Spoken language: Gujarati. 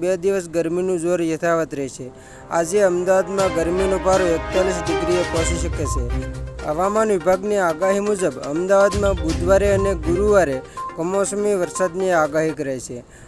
બે દિવસ ગરમીનું જોર યથાવત રહેશે. આજે અમદાવાદમાં ગરમીનો પારો એકતાલીસ ડિગ્રીએ પહોંચી શકે છે. હવામાન વિભાગની આગાહી મુજબ અમદાવાદમાં બુધવારે અને ગુરુવારે કમોસમી વરસાદની આગાહી કરાઈ છે.